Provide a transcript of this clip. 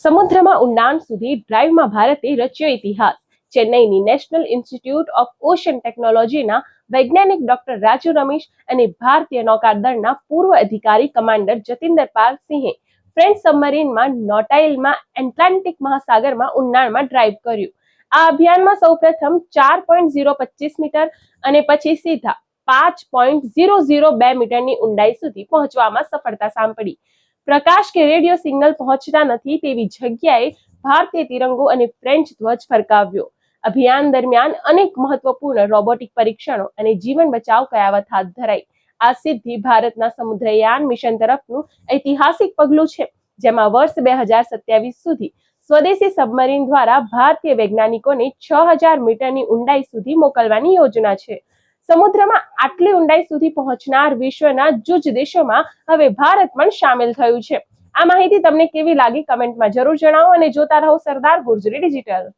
સમુદ્રમાં ઊંડાણ સુધી ડ્રાઈવમાં ભારતે રચ્યો ઇતિહાસ. ચેન્નઈની નેશનલ ઇન્સ્ટિટ્યૂટ ઓફ ઓશન ટેકનોલોજીના વૈજ્ઞાનિક ડોક્ટર રાજુ રમેશ અને ભારતીય નૌકાદળના પૂર્વ અધિકારી કમાન્ડર જતિન્દર પાલ સિંહે ફ્રેન્ચ સબમરીનમાં નોટાઇલમાં એટલાન્ટિક મહાસાગરમાં ઊંડાણમાં ડ્રાઈવ કર્યું. આ અભિયાનમાં સૌપ્રથમ ચાર પોઈન્ટ ઝીરો પચીસ મીટર અને પછી સીધા પાંચ પોઈન્ટ ઝીરો ઝીરો બે મીટરની ઊંડાઈ સુધી પહોંચવામાં સફળતા સાંપડી. પ્રકાશ કે રેડિયો સિગ્નલ પહોંચતા નથી તેવી જગ્યાએ ભારતીય તિરંગો અને ફ્રેન્ચ ધ્વજ ફરકાવ્યો. અભિયાન દરમિયાન અનેક મહત્વપૂર્ણ રોબોટિક પરીક્ષણો અને જીવન બચાવ કયાવત હાથ ધરાઈ. આ સિદ્ધિ ભારતના સમુદ્રયાન મિશન તરફનું ઐતિહાસિક પગલું છે, જેમાં વર્ષ બે હજાર સત્યાવીસ સુધી સ્વદેશી સબમરીન દ્વારા ભારતીય વૈજ્ઞાનિકોને છ હજાર મીટરની ઊંડાઈ સુધી મોકલવાની યોજના છે. સમુદ્રમાં આટલી ઊંડાઈ સુધી પહોંચનાર વિશ્વના જુજ દેશોમાં હવે ભારત પણ સામેલ થયું છે. આ માહિતી તમને કેવી લાગી કમેન્ટમાં જરૂર જણાવો અને જોતા રહો સરદાર ગુર્જરી ડિજિટલ.